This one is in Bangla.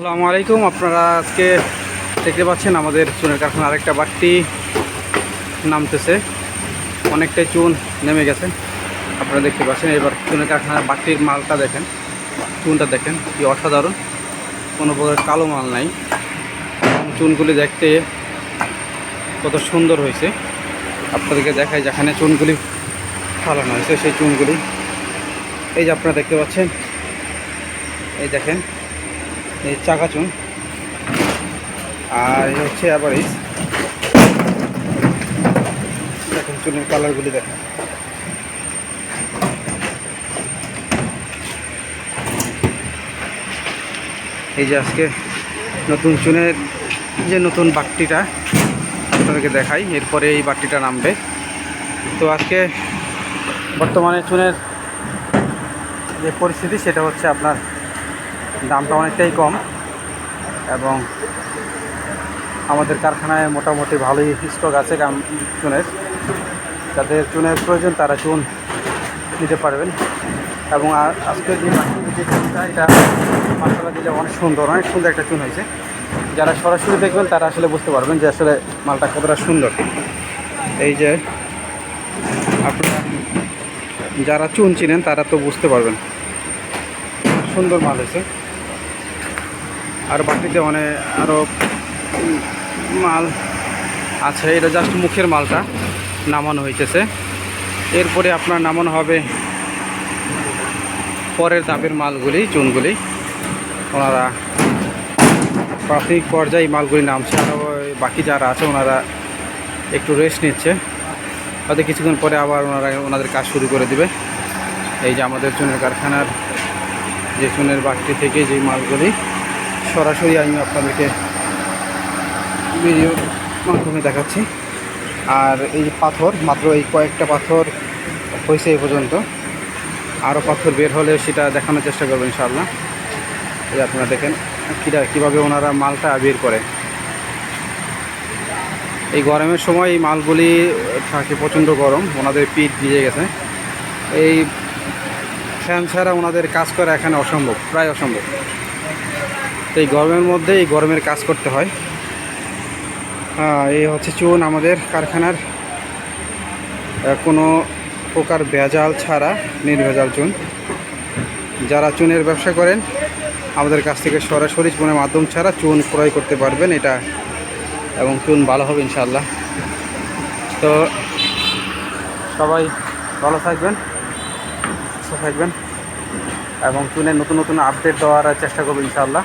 আসসালামু আলাইকুম। আপনারা আজকে দেখতে পাচ্ছেন আমাদের চুনের কারখানা আরেকটা বাড়তি নামতেছে। অনেকটাই চুন নেমে গেছে। আপনারা দেখতে পাচ্ছেন, এবার চুনের কারখানার বাট্টির মালটা দেখেন। চুনটা দেখেন, কি অসাধারণ। কোনো প্রকার কালো মাল নাই। চুনগুলি দেখতে কত সুন্দর হয়েছে। আপনাদেরকে দেখায় যেখানে চুনগুলি ফালানো হয়েছে, সেই চুনগুলি। এই যে আপনারা দেখতে পাচ্ছেন, এই দেখেন এই চাকা চুন আর হচ্ছে অ্যাভারেজ দেখেন চুনের কালারগুলি দেখেন। এই যে আজকে নতুন চুনের যে নতুন বাট্টিটা, আপনাদেরকে দেখাই, এরপরে এই বাট্টিটা নামবে। তো আজকে বর্তমানে চুনের যে পরিস্থিতি, সেটা হচ্ছে আপনার দামটা অনেকটাই কম এবং আমাদের কারখানায় মোটামুটি ভালোই স্টক আছে চুনের। যাদের চুনের প্রয়োজন তারা চুন নিতে পারবেন। এবং আজকে যে যে চুনটা, এটা মশলা দিলে অনেক সুন্দর অনেক সুন্দর একটা চুন হয়েছে। যারা সরাসরি দেখবেন, তারা আসলে বুঝতে পারবেন যে আসলে মালটা কতটা সুন্দর। এই যে আপনারা যারা চুন চিনেন, তারা তো বুঝতে পারবেন। সুন্দর মাল হয়েছে। আর বাকিতে অনেক আরও মাল আছে। এটা জাস্ট মুখের মালটা নামানো হইতেছে। এরপরে আপনার নামানো হবে পরের ধাপের মালগুলি, চুনগুলি। ওনারা প্রাথমিক পর্যায়ে মালগুলি নামছে। আরও বাকি যারা আছে, ওনারা একটু রেস্ট নিচ্ছে। হয়তো কিছুক্ষণ পরে আবার ওনারা ওনাদের কাজ শুরু করে দিবে। এই যে আমাদের চুনের কারখানার যে চুনের বাটটি থেকে যে মালগুলি সরাসরি আমি আপনাদেরকে ভিডিওর মাধ্যমে দেখাচ্ছি। আর এই পাথর, মাত্র এই কয়েকটা পাথর হয়েছে এই পর্যন্ত। আরও পাথর বের হলে সেটা দেখানোর চেষ্টা করব ইনশাআল্লাহ। এই আপনারা দেখেন কীরা কীভাবে ওনারা মালটা বের করে। এই গরমের সময় এই মালগুলি থাকে প্রচণ্ড গরম, ওনাদের পিঠ ভিজে গেছে। এই ফ্যান ছাড়া ওনাদের কাজ করা এখানে অসম্ভব, প্রায় অসম্ভব। এই গরমের মধ্যে এই গরমের কাজ করতে হয়। আহ, এই হচ্ছে চুন আমাদের কারখানার কোনো প্রকার ভেজাল ছাড়া নির্ভেজাল চুন। যারা চুনের ব্যবসা করেন আমাদের কাছ থেকে সরাসরি চুনের মাধ্যম ছাড়া চুন ক্রয় করতে পারবেন এটা এবং চুন ভালো হবে ইনশাল্লাহ তো সবাই ভালো থাকবেন সুস্থ থাকবেন এবং চুনের নতুন নতুন আপডেট দেওয়ার চেষ্টা করব ইনশাআল্লাহ।